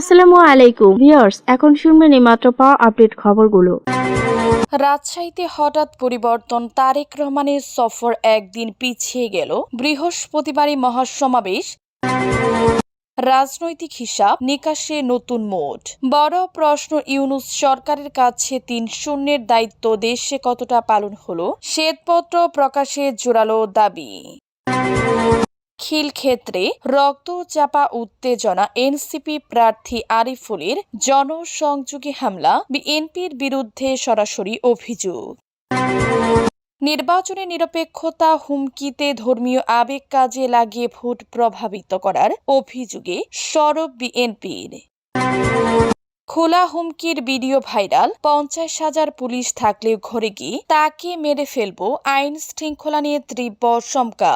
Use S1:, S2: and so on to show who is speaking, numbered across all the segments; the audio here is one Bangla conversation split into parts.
S1: আসসালামু আলাইকুম। ভিউয়ার্স, এখন শুনবেন মাত্র পাওয়া আপডেট খবরগুলো।
S2: রাজশাহীতে হঠাৎ পরিবর্তন, তারেক রহমানের সফর একদিন পিছিয়ে গেল। বৃহস্পতিবারই মহাসমাবেশ। রাজনৈতিক হিসাব, নিকাশে নতুন মোড। বড় প্রশ্ন, ইউনুস সরকারের কাছে তিন শূন্যের দায়িত্ব দেশে কতটা পালন হলো? শ্বেতপত্র প্রকাশে জোরালো দাবি। খিল ক্ষেত্রে রক্ত চাপা উত্তেজনা এনসিপি প্রার্থী আরিফুলের জনসংযোগী হামলা বিএনপির বিরুদ্ধে সরাসরি অভিযোগ। নির্বাচনে নিরপেক্ষতা হুমকিতে ধর্মীয় আবেগ কাজে লাগিয়ে ভোট প্রভাবিত করার অভিযোগে সরব বিএনপির। খোলা হুমকির ভিডিও ভাইরাল, পঞ্চাশ হাজার পুলিশ থাকলে ঘরে গিয়ে তাকে মেরে ফেলব আইন শৃঙ্খলা নিয়ে তীব্র শঙ্কা।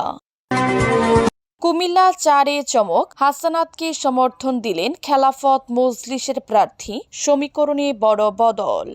S2: কুমিল্লা চারে চমক হাসানাতকে সমর্থন দিলেন খেলাফত মজলিসের প্রার্থী সমীকরণে বড় বদল।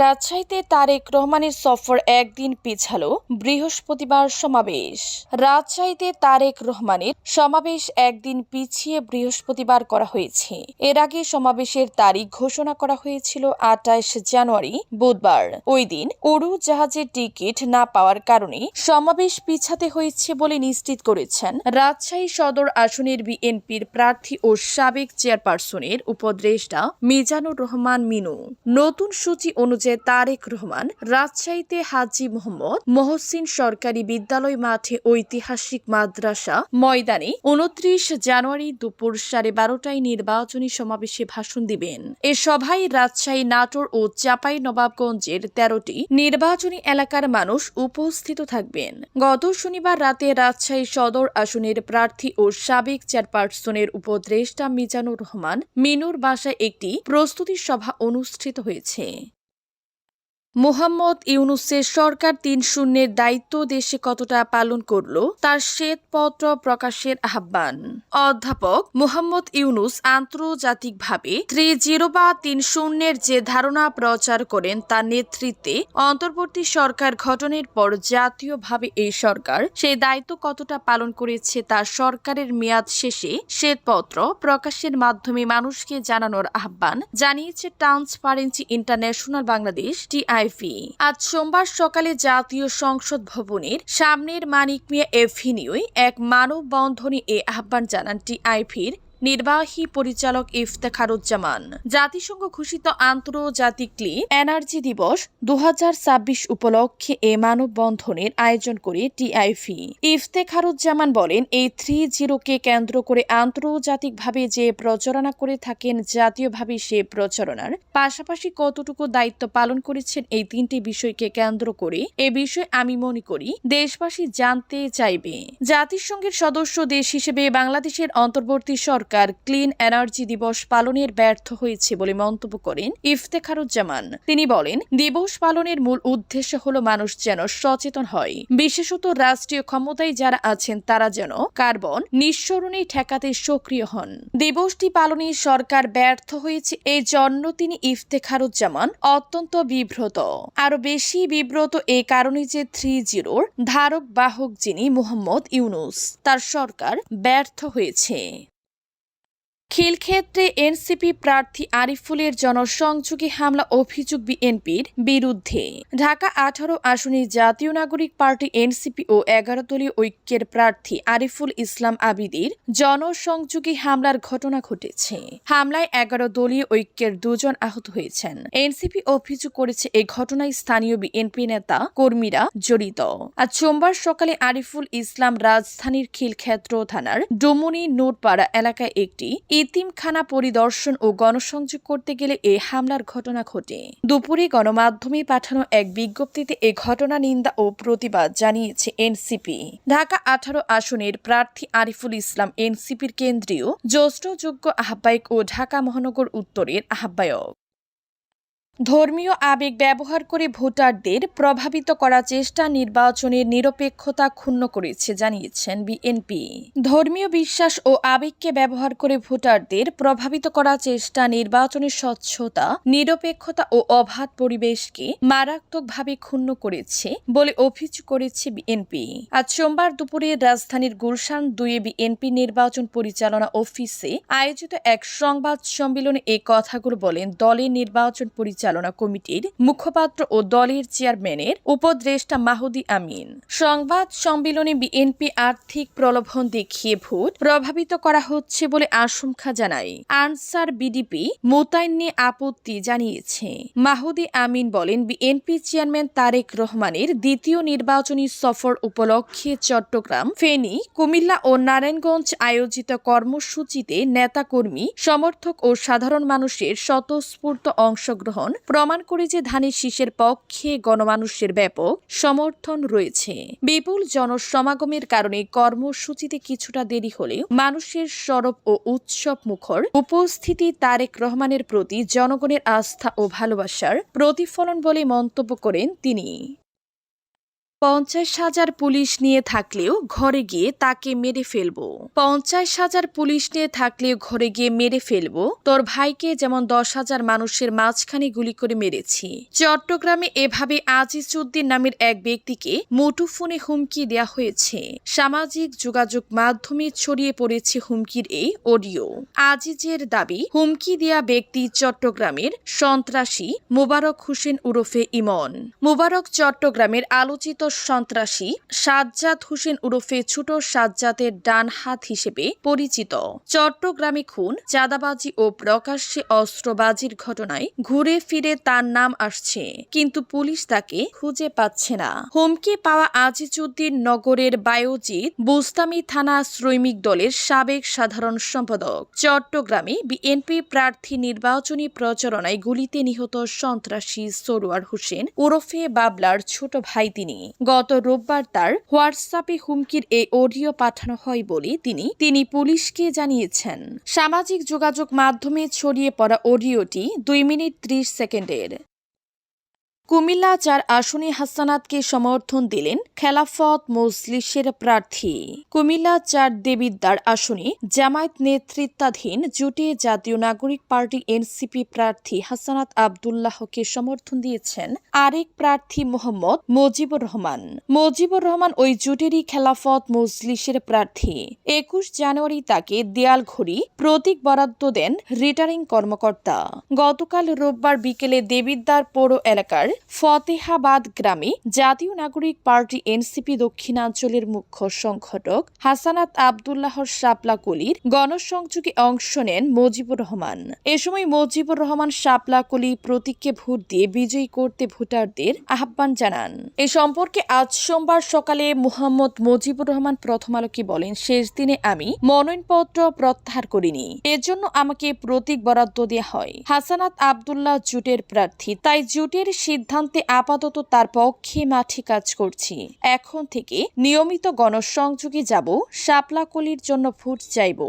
S2: রাজশাহীতে তারেক রহমানের সফর একদিন পিছালো বৃহস্পতিবার সমাবেশ। রাজশাহীতে তারেক রহমানের সমাবেশ একদিন পিছিয়ে বৃহস্পতিবার করা হয়েছে। এর আগে সমাবেশের তারিখ ঘোষণা করা হয়েছিল আটাইশ জানুয়ারি, বুধবার। ওই দিন উড়ু জাহাজের টিকিট না পাওয়ার কারণে সমাবেশ পিছাতে হয়েছে বলে নিশ্চিত করেছেন রাজশাহী সদর আসনের বিএনপির প্রার্থী ও সাবেক চেয়ারপারসনের উপদেষ্টা মিজানুর রহমান মিনু। নতুন সূচি অনুযায়ী তারেক রহমান, রাজশাহীতে হাজি মোহাম্মদ, মহসিন সরকারি বিদ্যালয় মাঠে ঐতিহাসিক মাদ্রাসা ময়দানে উনত্রিশ জানুয়ারি দুপুর সাড়ে বারোটায় নির্বাচনী সমাবেশে ভাষণ দিবেন। এ সভায় রাজশাহী নাটোর ও চাপাই নবাবগঞ্জের তেরোটি নির্বাচনী এলাকার মানুষ উপস্থিত থাকবেন। গত শনিবার রাতে রাজশাহী সদর আসনের প্রার্থী ও সাবেক চেয়ারপারসনের উপদেষ্টা মিজানুর রহমান মিনুর বাসায় একটি প্রস্তুতি সভা অনুষ্ঠিত হয়েছে। মোহাম্মদ ইউনুসের সরকার তিন শূন্যের দায়িত্ব দেশে কতটা পালন করল, তার শ্বেতপত্র প্রকাশের আহ্বান। অধ্যাপক মোহাম্মদ ইউনুস আন্তর্জাতিকভাবে থ্রি জিরো বা তিন শূন্যের যে ধারণা প্রচার করেন, তার নেতৃত্বে অন্তর্বর্তী সরকার গঠনের পর জাতীয়ভাবে এই সরকার সেই দায়িত্ব কতটা পালন করেছে, তার সরকারের মেয়াদ শেষে শ্বেতপত্র প্রকাশের মাধ্যমে মানুষকে জানানোর আহ্বান জানিয়েছে ট্রান্সপারেন্সি ইন্টারন্যাশনাল বাংলাদেশ টিআইফি আজ সোমবার সকালে জাতীয় সংসদ ভবনের সামনের মানিক মিয়া এভিনিউয়ে এক মানববন্ধনে এ আহ্বান জানান টিআইফির নির্বাহী পরিচালক ইফতেখারুজ্জামান। জাতিসংঘ ঘোষিত আন্তর্জাতিক ক্লিন এনার্জি দিবস দু উপলক্ষে এ মানববন্ধনের আয়োজন করে টিআইফি। ইফতেখারুজ্জামান বলেন, এই থ্রি জিরোকে কেন্দ্র করে আন্তর্জাতিকভাবে যে প্রচারণা করে থাকেন, জাতীয়ভাবে সে প্রচারণার পাশাপাশি কতটুকু দায়িত্ব পালন করেছেন এই তিনটি বিষয়কে কেন্দ্র করে, এ বিষয়ে আমি মনে করি, দেশবাসী জানতে চাইবে। জাতিসংঘের সদস্য দেশ হিসেবে বাংলাদেশের অন্তর্বর্তী সরকার ক্লিন এনার্জি দিবস পালনের ব্যর্থ হয়েছে বলে মন্তব্য করেন ইফতেখারুজ্জামান। তিনি বলেন, দিবস পালনের মূল উদ্দেশ্য হল মানুষ যেন সচেতন হয়। বিশেষত রাষ্ট্রীয় ক্ষমতায় যারা আছেন, তারা যেন কার্বন নিঃসরণে ঠেকাতে সক্রিয় হন। দিবসটি পালনে সরকার ব্যর্থ হয়েছে এই জন্য তিনি ইফতেখারুজ্জামান অত্যন্ত বিব্রত। আরও বেশি বিব্রত এই কারণে যে থ্রি জিরোর ধারক বাহক যিনি মোহাম্মদ ইউনুস, তার সরকার ব্যর্থ হয়েছে। খিলক্ষেত্রে এনসিপি প্রার্থী আরিফুলের জনসংযোগী হামলা অভিযোগ বিএনপির বিরুদ্ধে। ঢাকা আঠারো আসনে জাতীয় নাগরিক পার্টি এনসিপি ও এগারো দলীয় ঐক্যের প্রার্থী আরিফুল ইসলাম আবিদির জনসংযোগী হামলার ঘটনা ঘটেছে। হামলায় এগারো দলীয় ঐক্যের দুজন আহত হয়েছেন। এনসিপি অভিযোগ করেছে এই ঘটনায় স্থানীয় বিএনপি নেতা কর্মীরা জড়িত। আজ সোমবার সকালে আরিফুল ইসলাম রাজধানীর খিলক্ষেত্র থানার ডুমুনি নোটপাড়া এলাকায় একটি ইতিমখানা পরিদর্শন ও গণসংযোগ করতে গেলে এ হামলার ঘটনা ঘটে। দুপুরে গণমাধ্যমে পাঠানো এক বিজ্ঞপ্তিতে এ ঘটনা নিন্দা ও প্রতিবাদ জানিয়েছে এনসিপি। ঢাকা আঠারো আসনের প্রার্থী আরিফুল ইসলাম এনসিপির কেন্দ্রীয় জ্যেষ্ঠযোগ্য আহ্বায়ক ও ঢাকা মহানগর উত্তরের আহ্বায়ক। ধর্মীয় আবেগ ব্যবহার করে ভোটারদের প্রভাবিত করার চেষ্টা নির্বাচনের নিরপেক্ষতা ক্ষুণ্ণ করেছে, জানিয়েছেন বিএনপি। ধর্মীয় বিশ্বাস ও আবেগকে ব্যবহার করে ভোটারদের প্রভাবিত করার চেষ্টা, নির্বাচনের স্বচ্ছতা, নিরপেক্ষতা ও অবাধ পরিবেশকে মারাত্মকভাবে ক্ষুণ্ণ করেছে বলে অভিযোগ করেছে বিএনপি। আজ সোমবার দুপুরে রাজধানীর গুলশান দুয়ে বিএনপি নির্বাচন পরিচালনা অফিসে আয়োজিত এক সংবাদ সম্মেলনে এই কথাগুলো বলেন দলের নির্বাচন পরিচালনা কমিটির মুখপাত্র ও দলের চেয়ারম্যানের উপদেষ্টা মাহুদি আমিন। সংবাদ সম্মেলনে বিএনপি আর্থিক প্রলোভন দেখিয়ে ভোট প্রভাবিত করা হচ্ছে বলে আশঙ্কা জানায়। আনসার বিডিপি মোতায়েন নিয়ে আপত্তি জানিয়েছে। মাহুদি আমিন বলেন, বিএনপি চেয়ারম্যান তারেক রহমানের দ্বিতীয় নির্বাচনী সফর উপলক্ষে চট্টগ্রাম, ফেনী, কুমিল্লা ও নারায়ণগঞ্জ আয়োজিত কর্মসূচিতে নেতাকর্মী, সমর্থক ও সাধারণ মানুষের স্বতঃস্ফূর্ত অংশগ্রহণ প্রমাণ করে যে ধানের শীষের পক্ষে গণমানুষের ব্যাপক সমর্থন রয়েছে। বিপুল জনসমাগমের কারণে কর্মসূচিতে কিছুটা দেরি হলেও মানুষের সরব ও উৎসব মুখর উপস্থিতি তারেক রহমানের প্রতি জনগণের আস্থা ও ভালোবাসার প্রতিফলন বলে মন্তব্য করেন তিনি। পঞ্চাশ হাজার পুলিশ নিয়ে থাকলেও ঘরে গিয়ে তাকে মেরে ফেলব। পঞ্চাশ হাজার পুলিশ নিয়ে থাকলেও ঘরে গিয়ে মেরে ফেলব। তোর ভাইকে যেমন দশ হাজার মানুষের মাঝখানে গুলি করে মেরেছি। চট্টগ্রামে এভাবে আজিজউদ্দিন নামের এক ব্যক্তিকে মুঠোফোনে হুমকি দেয়া হয়েছে। সামাজিক যোগাযোগ মাধ্যমে ছড়িয়ে পড়েছে হুমকির এই অডিও। আজিজের দাবি, হুমকি দেয়া ব্যক্তি চট্টগ্রামের সন্ত্রাসী মুবারক হোসেন উরফে ইমন। মুবারক চট্টগ্রামের আলোচিত সন্ত্রাসী সাজ্জাদ হোসেন উরফে ছোট সাজ্জাদের ডান হাত হিসেবে পরিচিত। চট্টগ্রামে খুন, চাঁদাবাজি ও প্রকাশ্যে অস্ত্রবাজির ঘটনায় ঘুরে ফিরে তার নাম আসছে, কিন্তু পুলিশ তাকে খুঁজে পাচ্ছে না। হুমকি পাওয়া আজিজুদ্দিন নগরের বায়োজিৎ, বুস্তামি থানা শ্রমিক দলের সাবেক সাধারণ সম্পাদক। চট্টগ্রামে বিএনপি প্রার্থী নির্বাচনী প্রচারণায় গুলিতে নিহত সন্ত্রাসী সরোয়ার হোসেন ওরফে বাবলার ছোট ভাই তিনি। গত রোববার তার হোয়াটসঅ্যাপে হুমকির এই অডিও পাঠানো হয় বলে তিনি তিনি পুলিশকে জানিয়েছেন। সামাজিক যোগাযোগ মাধ্যমে ছড়িয়ে পড়া অডিওটি দুই মিনিট ত্রিশ সেকেন্ডের। কুমিল্লা চার আসনে হাসানাতকে সমর্থন দিলেন খেলাফত মজলিসের প্রার্থী। কুমিল্লা চার দেবিদ্দার আসনে জামায়াত নেতৃত্বাধীন জোটে জাতীয় নাগরিক পার্টি এনসিপি প্রার্থী হাসানাত আবদুল্লাহকে সমর্থন দিয়েছেন আরেক প্রার্থী মোহাম্মদ মজিবুর রহমান। মজিবুর রহমান ওই জুটেরই খেলাফত মজলিসের প্রার্থী। একুশ জানুয়ারি তাকে দেয়াল ঘড়ি প্রতীক বরাদ্দ দেন রিটার্নিং কর্মকর্তা। গতকাল রোববার বিকেলে দেবিদ্দার পৌর এলাকার ফতেহাবাদ গ্রামে জাতীয় নাগরিক পার্টি এনসিপি দক্ষিণাঞ্চলের মুখ্য সংগঠক হাসানাত আবদুল্লাহর শাপলাকলির গণসংযোগে অংশ নেন মজিবুর রহমান। এ সময় মজিবুর রহমান শাপলাকলি প্রতীককে ভোট দিয়ে বিজয়ী করতে ভোটারদের আহ্বান জানান। এ সম্পর্কে আজ সোমবার সকালে মুহাম্মদ মজিবুর রহমান প্রথম আলোকে বলেন, শেষ দিনে আমি মনোনয়নপত্র প্রত্যাহার করিনি। এজন্য আমাকে প্রতীক বরাদ্দ দেওয়া হয়। হাসানাত আবদুল্লাহ জুটের প্রার্থী, তাই জুটের সিদ্ধান্তে আপাতত তার পক্ষে মাঠে কাজ করছি। এখন থেকে নিয়মিত গণসংযোগে যাব শাপলাকলির জন্য ভোট চাইব।